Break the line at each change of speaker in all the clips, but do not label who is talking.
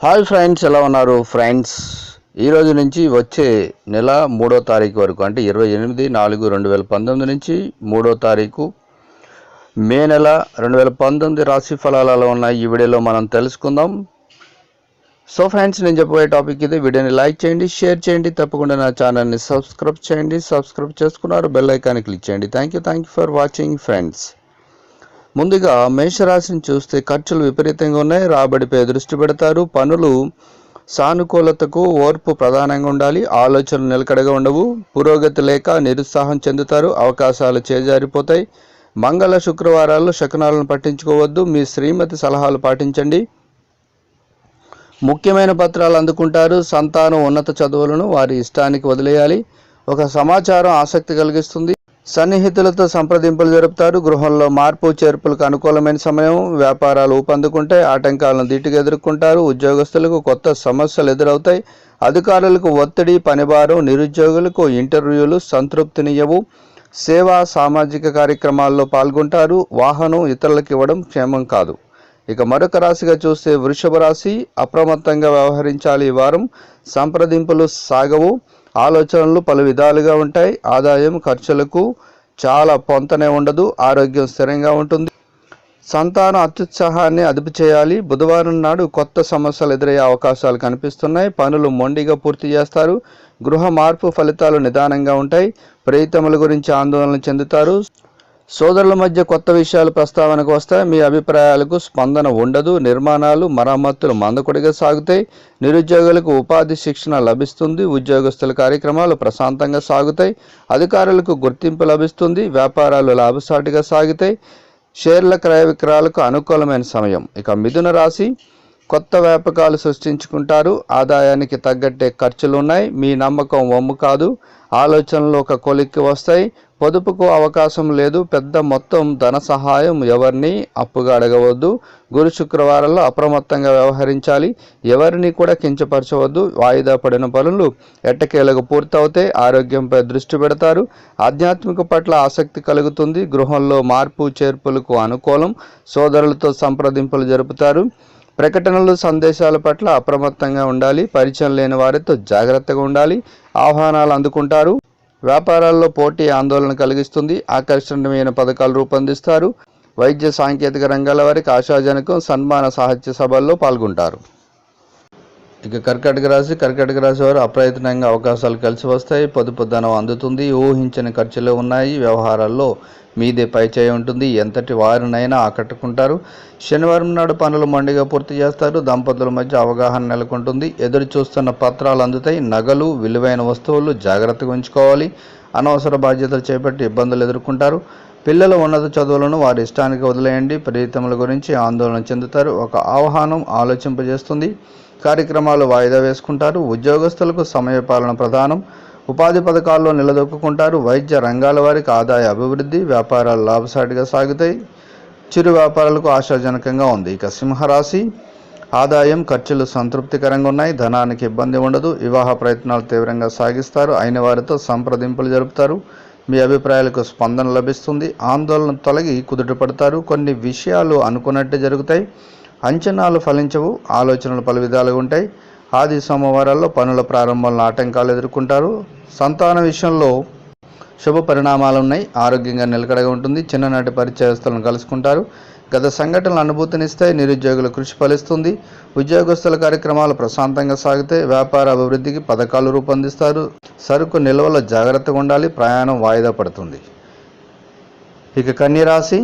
Hi friends ఎలా ఉన్నారు friends? ఈరోజు నుంచి వచ్చే నెల మూడో తారీఖు వరకు అంటే ఇరవై ఎనిమిది నాలుగు రెండు వేల పంతొమ్మిది నుంచి మూడో తారీఖు మే నెల రెండు వేల పంతొమ్మిది రాశి ఫలాలలో ఉన్న ఈ వీడియోలో మనం తెలుసుకుందాం. సో ఫ్రెండ్స్ నేను చెప్పబోయే టాపిక్ ఇది. వీడియోని లైక్ చేయండి షేర్ చేయండి. తప్పకుండా నా ఛానల్ని సబ్స్క్రైబ్ చేయండి. సబ్స్క్రైబ్ చేసుకున్నారు బెల్ ఐకాన్ క్లిక్ చేయండి. Thank you thank you for watching friends ముందుగా మేషరాశిని చూస్తే ఖర్చులు విపరీతంగా ఉన్నాయి. రాబడిపై దృష్టి పెడతారు. పనులు సానుకూలతకు ఓర్పు ప్రధానంగా ఉండాలి. ఆలోచనలు నిలకడగా ఉండవు. పురోగతి లేక నిరుత్సాహం చెందుతారు. అవకాశాలు చేజారిపోతాయి. మంగళ శుక్రవారాల్లో శకనాలను పట్టించుకోవద్దు. మీ శ్రీమతి సలహాలు పాటించండి. ముఖ్యమైన పత్రాలు అందుకుంటారు. సంతానం ఉన్నత చదువులను వారి ఇష్టానికి వదిలేయాలి. ఒక సమాచారం ఆసక్తి కలిగిస్తుంది. సన్నిహితులతో సంప్రదింపులు జరుపుతారు. గృహంలో మార్పు చేర్పులకు అనుకూలమైన సమయం వ్యాపారాలు ఊపందుకుంటే ఆటంకాలను ధీటుగా ఎదుర్కొంటారు. ఉద్యోగస్తులకు కొత్త సమస్యలు ఎదురవుతాయి. అధికారులకు ఒత్తిడి పనిభారం నిరుద్యోగులకు ఇంటర్వ్యూలు సంతృప్తినియ్యవు సేవా సామాజిక కార్యక్రమాల్లో పాల్గొంటారు. వాహనం ఇతరులకు ఇవ్వడం క్షేమం కాదు. ఇక మరొక రాశిగా చూస్తే వృషభ రాశి అప్రమత్తంగా వ్యవహరించాలి ఈ వారం. సంప్రదింపులు సాగవు. ఆలోచనలు పలు విధాలుగా ఉంటాయి. ఆదాయం ఖర్చులకు చాలా పొంతనే ఉండదు. ఆరోగ్యం స్థిరంగా ఉంటుంది. సంతాన అత్యుత్సాహాన్ని అదుపు చేయాలి. బుధవారం నాడు కొత్త సమస్యలు ఎదురయ్యే అవకాశాలు కనిపిస్తున్నాయి. పనులు మొండిగా పూర్తి చేస్తారు. గృహ మార్పు ఫలితాలు నిదానంగా ఉంటాయి. ప్రియతముల గురించి ఆందోళన చెందుతారు. సోదరుల మధ్య కొత్త విషయాలు ప్రస్తావనకు వస్తాయి. మీ అభిప్రాయాలకు స్పందన ఉండదు. నిర్మాణాలు మరమ్మతులు మందకొడిగా సాగుతాయి. నిరుద్యోగులకు ఉపాధి శిక్షణ లభిస్తుంది. ఉద్యోగస్తుల కార్యక్రమాలు ప్రశాంతంగా సాగుతాయి. అధికారులకు గుర్తింపు లభిస్తుంది. వ్యాపారాలు లాభసాటిగా సాగుతాయి. షేర్ల క్రయ విక్రయాలకు అనుకూలమైన సమయం. ఇక మిథున రాశి కొత్త వ్యాపకాలు సృష్టించుకుంటారు. ఆదాయానికి తగ్గట్టే ఖర్చులు ఉన్నాయి మీ నమ్మకం వమ్ము కాదు. ఆలోచనలు ఒక కొలిక్కి వస్తాయి. పొదుపుకు అవకాశం లేదు. పెద్ద మొత్తం ధన సహాయం ఎవరిని? అప్పుగా అడగవద్దు. గురు శుక్రవారంలో అప్రమత్తంగా వ్యవహరించాలి. ఎవరిని కూడా కించపరచవద్దు. వాయిదా పడిన పనులు ఎట్టకేలకు పూర్తవుతాయి. ఆరోగ్యంపై దృష్టి పెడతారు. ఆధ్యాత్మిక పట్ల ఆసక్తి కలుగుతుంది. గృహంలో మార్పు చేర్పులకు అనుకూలం. సోదరులతో సంప్రదింపులు జరుపుతారు. ప్రకటనలు సందేశాల పట్ల అప్రమత్తంగా ఉండాలి. పరిచయం లేని వారితో జాగ్రత్తగా ఉండాలి. ఆహ్వానాలు అందుకుంటారు. వ్యాపారాల్లో పోటీ ఆందోళన కలిగిస్తుంది. ఆకర్షణీయమైన పథకాలు రూపొందిస్తారు. వైద్య సాంకేతిక రంగాల వారికి ఆశాజనకం సన్మాన సాహిత్య సభల్లో పాల్గొంటారు. ఇక కర్కాటక రాశి కర్కాటక రాశి వారు అప్రయత్నంగా అవకాశాలు కలిసి వస్తాయి. పొదుపు ధనం అందుతుంది. ఊహించని ఖర్చులు ఉన్నాయి. వ్యవహారాల్లో మీదే పైచేయి ఉంటుంది. ఎంతటి వారినైనా ఆకట్టుకుంటారు. శనివారం నాడు పనులు మండిగా పూర్తి చేస్తారు. దంపతుల మధ్య అవగాహన నెలకొంటుంది. ఎదురు చూస్తున్న పత్రాలు అందుతాయి. నగలు విలువైన వస్తువులు జాగ్రత్తగా ఉంచుకోవాలి. అనవసర బాధ్యతలు చేపట్టి ఇబ్బందులు ఎదుర్కొంటారు. పిల్లల ఉన్నత చదువులను వారి ఇష్టానికి వదిలేయండి. ప్రీతముల గురించి ఆందోళన చెందుతారు. ఒక ఆహ్వానం ఆలోచింపజేస్తుంది. కార్యక్రమాలు వాయిదా వేసుకుంటారు. ఉద్యోగస్తులకు సమయపాలన ప్రధానం. ఉపాధి పథకాల్లో నిలదొక్కుంటారు వైద్య రంగాల వారికి ఆదాయ అభివృద్ధి వ్యాపారాలు లాభసాటిగా సాగుతాయి. చిరు వ్యాపారాలకు ఆశాజనకంగా ఉంది. ఇక సింహరాశి ఆదాయం ఖర్చులు సంతృప్తికరంగా ఉన్నాయి. ధనానికి ఇబ్బంది ఉండదు. వివాహ ప్రయత్నాలు తీవ్రంగా సాగిస్తారు. అయిన వారితో సంప్రదింపులు జరుపుతారు. మీ అభిప్రాయాలకు స్పందన లభిస్తుంది. ఆందోళన తొలగి కుదుట పడతారు. కొన్ని విషయాలు అనుకున్నట్టే జరుగుతాయి. అంచనాలు ఫలించవు. ఆలోచనలు పలు విధాలుగా ఉంటాయి. ఆది సోమవారాల్లో పనుల ప్రారంభంలో ఆటంకాలు ఎదుర్కొంటారు. సంతాన విషయంలో శుభ పరిణామాలు ఉన్నాయి. ఆరోగ్యంగా నిలకడగా ఉంటుంది. చిన్ననాటి పరిచయస్తులను కలుసుకుంటారు. గత సంఘటనలు అనుభూతినిస్తాయి నిరుద్యోగుల కృషి ఫలిస్తుంది. ఉద్యోగస్తుల కార్యక్రమాలు ప్రశాంతంగా సాగితే వ్యాపార అభివృద్ధికి పథకాలు రూపొందిస్తారు. సరుకు నిల్వలో జాగ్రత్తగా ఉండాలి. ప్రయాణం వాయిదా పడుతుంది. ఇక కన్యరాశి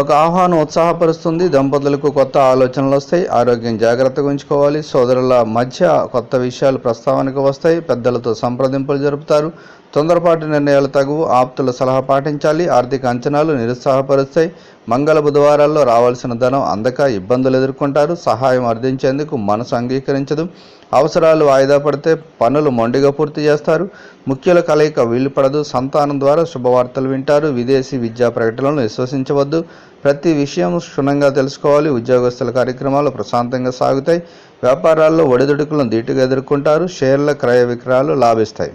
ఒక ఆహ్వానం ఉత్సాహపరుస్తుంది. దంపతులకు కొత్త ఆలోచనలు వస్తాయి. ఆరోగ్యం జాగ్రత్తగా ఉంచుకోవాలి. సోదరుల మధ్య కొత్త విషయాలు ప్రస్తావనకు వస్తాయి. పెద్దలతో సంప్రదింపులు జరుపుతారు. తొందరపాటు నిర్ణయాలు తగువు. ఆప్తుల సలహా పాటించాలి. ఆర్థిక అంచనాలు నిరుత్సాహపరుస్తాయి. మంగళ బుధవారాల్లో రావాల్సిన ధనం అందక ఇబ్బందులు ఎదుర్కొంటారు. సహాయం అర్థించేందుకు మనసు అంగీకరించదు. అవసరాలు వాయిదా పడితే పనులు మొండిగా పూర్తి చేస్తారు. ముఖ్యుల కలయిక వీలు పడదు సంతానం ద్వారా శుభవార్తలు వింటారు. విదేశీ విద్యా ప్రకటనలను విశ్వసించవద్దు. ప్రతి విషయం క్షుణ్ణంగా తెలుసుకోవాలి. ఉద్యోగస్తుల కార్యక్రమాలు ప్రశాంతంగా సాగుతాయి. వ్యాపారాల్లో ఒడిదుడుకులను ధీటుగా ఎదుర్కొంటారు. షేర్ల క్రయ విక్రయాలు లాభిస్తాయి.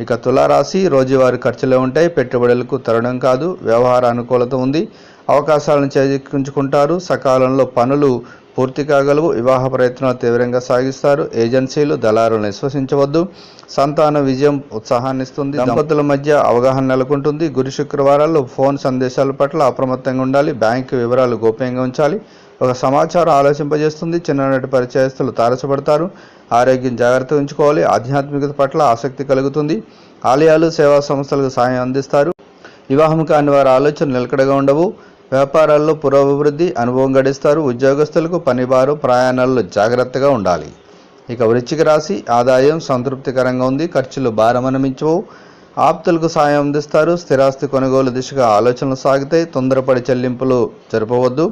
ఇక తులారాశి రోజువారీ ఖర్చులే ఉంటాయి పెట్టుబడులకు తరుణం కాదు వ్యవహార అనుకూలత ఉంది. అవకాశాలను చేజిక్కించుకుంటారు. సకాలంలో పనులు పూర్తి కాగలవు. వివాహ ప్రయత్నాలు తీవ్రంగా సాగిస్తారు. ఏజెన్సీలు దళారులను విశ్వసించవద్దు. సంతాన విజయం ఉత్సాహాన్ని ఇస్తుంది. దంపతుల మధ్య అవగాహన నెలకొంటుంది. గురు శుక్రవారాల్లో ఫోన్ సందేశాల పట్ల అప్రమత్తంగా ఉండాలి. బ్యాంకు వివరాలు గోప్యంగా ఉంచాలి. ఒక సమాచారం ఆలోచింపజేస్తుంది. చిన్ననాటి పరిచయస్తులు తారసపడతారు. ఆరోగ్యం జాగ్రత్త ఉంచుకోవాలి. ఆధ్యాత్మికత పట్ల ఆసక్తి కలుగుతుంది. ఆలయాలు సేవా సంస్థలకు సాయం అందిస్తారు. వివాహం కాని వారి ఆలోచన నిలకడగా ఉండవు. వ్యాపారాల్లో పురోభివృద్ధి అనుభవం గడిస్తారు. ఉద్యోగస్తులకు పనివారు ప్రయాణాల్లో జాగ్రత్తగా ఉండాలి. ఇక వృశ్చిక రాశి ఆదాయం సంతృప్తికరంగా ఉంది. ఖర్చులు భారమనమించవు. ఆప్తులకు సాయం అందిస్తారు. స్థిరాస్తి కొనుగోలు దిశగా ఆలోచనలు సాగితే తొందరపడి చెల్లింపులు జరపవద్దు.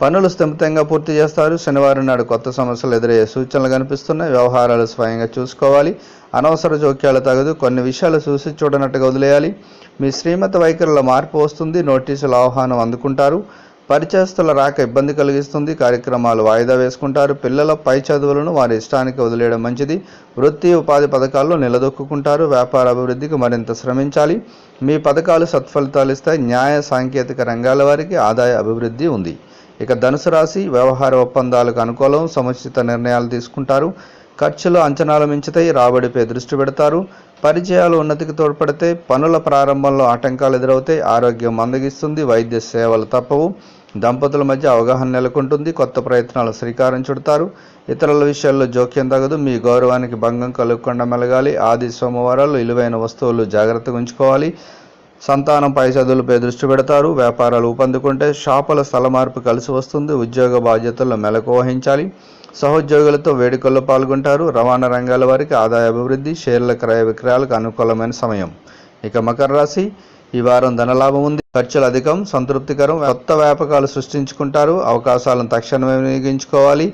పనులు స్థిమితంగా పూర్తి చేస్తారు. శనివారం నాడు కొత్త సమస్యలు ఎదురయ్యే సూచనలు కనిపిస్తున్నాయి. వ్యవహారాలు స్వయంగా చూసుకోవాలి. అనవసర జోక్యాలు తగదు. కొన్ని విషయాలు చూసి చూడనట్టుగా వదిలేయాలి. మీ శ్రీమత వైఖరిలో మార్పు వస్తుంది. నోటీసుల ఆహ్వానం అందుకుంటారు. పరిచయస్తుల రాక ఇబ్బంది కలిగిస్తుంది. కార్యక్రమాలు వాయిదా వేసుకుంటారు. పిల్లల పై చదువులను వారి ఇష్టానికి వదిలేయడం మంచిది. వృత్తి ఉపాధి పథకాల్లో నిలదొక్కుంటారు వ్యాపార అభివృద్ధికి మరింత శ్రమించాలి. మీ పథకాలు సత్ఫలితాలు ఇస్తాయి. న్యాయ సాంకేతిక రంగాల వారికి ఆదాయ అభివృద్ధి ఉంది. ఇక ధనుసు రాశి వ్యవహార ఒప్పందాలకు అనుకూలం సముచిత నిర్ణయాలు తీసుకుంటారు. ఖర్చులు అంచనాలు మించుతాయి రాబడిపై దృష్టి పెడతారు. పరిచయాలు ఉన్నతికి తోడ్పడితే పనుల ప్రారంభంలో ఆటంకాలు ఎదురవుతాయి ఆరోగ్యం మందగిస్తుంది వైద్య సేవలు తప్పవు. దంపతుల మధ్య అవగాహన నెలకొంటుంది కొత్త ప్రయత్నాలు శ్రీకారం చుడతారు. ఇతరుల విషయాల్లో జోక్యం తగదు మీ గౌరవానికి భంగం కలగకుండా మెలగాలి. ఆది సోమవారాలు విలువైన వస్తువులు జాగ్రత్తగా ఉంచుకోవాలి. సంతానం పై చదువులపై దృష్టి పెడతారు. వ్యాపారాలు ఊపందుకుంటే షాపుల స్థల మార్పు కలిసి వస్తుంది. ఉద్యోగ బాధ్యతల్లో మెలకు వహించాలి. సహోద్యోగులతో వేడుకల్లో పాల్గొంటారు. రవాణా రంగాల వారికి ఆదాయ అభివృద్ధి షేర్ల క్రయ విక్రయాలకు అనుకూలమైన సమయం. ఇక మకర రాశి ఈ వారం ధనలాభం ఉంది. ఖర్చులు అధికం సంతృప్తికరం. కొత్త వ్యాపకాలు సృష్టించుకుంటారు. అవకాశాలను తక్షణమే వినియోగించుకోవాలి.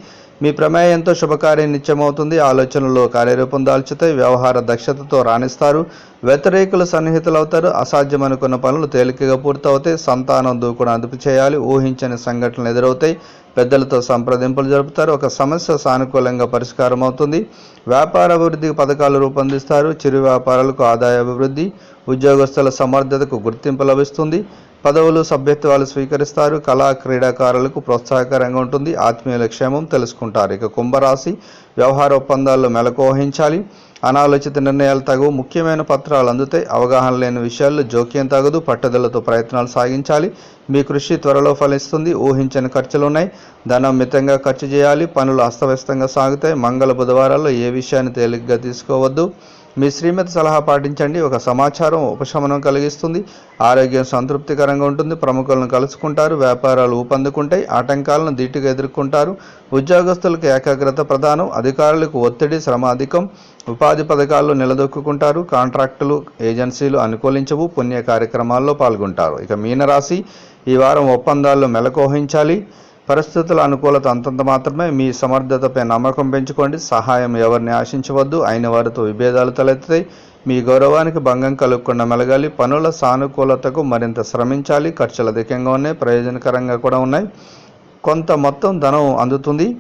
మీ ప్రమేయంతో శుభకార్యం నిత్యమవుతుంది. ఆలోచనలో కార్యరూపం దాల్చుతాయి. వ్యవహార దక్షతతో రాణిస్తారు. వ్యతిరేకులు సన్నిహితులవుతారు. అసాధ్యం అనుకున్న పనులు తేలికగా పూర్తవుతాయి. సంతానం దూకుడు అదుపు చేయాలి. ఊహించని సంఘటనలు ఎదురవుతాయి. పెద్దలతో సంప్రదింపులు జరుపుతారు. ఒక సమస్య సానుకూలంగా పరిష్కారం అవుతుంది వ్యాపార అభివృద్ధికి పథకాలు రూపొందిస్తారు. చిరు వ్యాపారాలకు ఆదాయ అభివృద్ధి ఉద్యోగస్తుల సమర్థతకు గుర్తింపు లభిస్తుంది. పదవులు సభ్యత్వాలు స్వీకరిస్తారు. కళా క్రీడాకారులకు ప్రోత్సాహకరంగా ఉంటుంది. ఆత్మీయుల క్షేమం తెలుసుకుంటారు. ఇక కుంభరాశి వ్యవహార ఒప్పందాల్లో మెలకోహించాలి అనాలోచిత నిర్ణయాలు తగు. ముఖ్యమైన పత్రాలు అందుతాయి అవగాహన లేని విషయాల్లో జోక్యం తగదు. పట్టుదలతో ప్రయత్నాలు సాగించాలి. మీ కృషి త్వరలో ఫలిస్తుంది. ఊహించని ఖర్చులు ఉన్నాయి ధనం మితంగా ఖర్చు చేయాలి. పనులు అస్తవ్యస్తంగా సాగుతాయి మంగళ బుధవారాల్లో ఏ విషయాన్ని తేలిగ్గా తీసుకోవద్దు. మీ శ్రీమతి సలహా పాటించండి. ఒక సమాచారం ఉపశమనం కలిగిస్తుంది. ఆరోగ్యం సంతృప్తికరంగా ఉంటుంది. ప్రముఖులను కలుసుకుంటారు. వ్యాపారాలు ఊపందుకుంటాయి. ఆటంకాలను ధీటుగా ఎదుర్కొంటారు. ఉద్యోగస్తులకు ఏకాగ్రత ప్రధానం. అధికారులకు ఒత్తిడి శ్రమ అధికం ఉపాధి పథకాల్లో నిలదొక్కుంటారు కాంట్రాక్టులు ఏజెన్సీలు అనుకూలించవు. పుణ్య కార్యక్రమాల్లో పాల్గొంటారు. ఇక మీనరాశి ఈ వారం ఒప్పందాల్లో మెలకోహించాలి పరిస్థితుల అనుకూలత అంతంత మాత్రమే. మీ సమర్థతపై నమ్మకం పెంచుకోండి. సహాయం ఎవరిని ఆశించవద్దు. అయిన వారితో విభేదాలు తలెత్తుతాయి. మీ గౌరవానికి భంగం కలగకుండా మెలగాలి. పనుల సానుకూలతకు మరింత శ్రమించాలి. ఖర్చులు అధికంగా ఉన్నాయి. ప్రయోజనకరంగా కూడా ఉన్నాయి. కొంత మొత్తం ధనం అందుతుంది.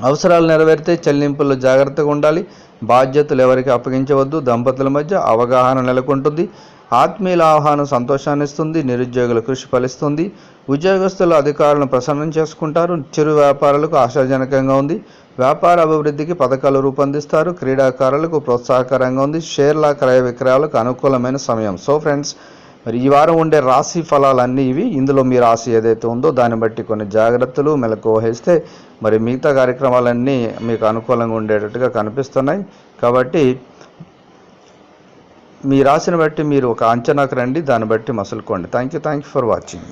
అవసరాలు నెరవేరితే చెల్లింపుల్లో జాగ్రత్తగా ఉండాలి. బాధ్యతలు ఎవరికి అప్పగించవద్దు. దంపతుల మధ్య అవగాహన నెలకొంటుంది. ఆత్మీయుల ఆహ్వానం సంతోషాన్ని ఇస్తుంది నిరుద్యోగుల కృషి ఫలిస్తుంది. ఉద్యోగస్తులు అధికారులను ప్రసన్నం చేసుకుంటారు. చిరు వ్యాపారులకు ఆశాజనకంగా ఉంది. వ్యాపార అభివృద్ధికి పథకాలు రూపొందిస్తారు. క్రీడాకారులకు ప్రోత్సాహకరంగా ఉంది. షేర్ల క్రయ విక్రయాలకు అనుకూలమైన సమయం. సో ఫ్రెండ్స్ మరి ఈ వారం ఉండే రాశి ఫలాలన్నీ ఇవి. ఇందులో మీ రాశి ఏదైతే ఉందో దాన్ని బట్టి కొన్ని జాగ్రత్తలు మెలకు వహిస్తే మరి మిగతా కార్యక్రమాలన్నీ మీకు అనుకూలంగా ఉండేటట్టుగా కనిపిస్తున్నాయి. కాబట్టి మీ రాశిని బట్టి మీరు ఒక అంచనాకు రండి దాన్ని బట్టి మసులుకోండి. Thank you thank you for watching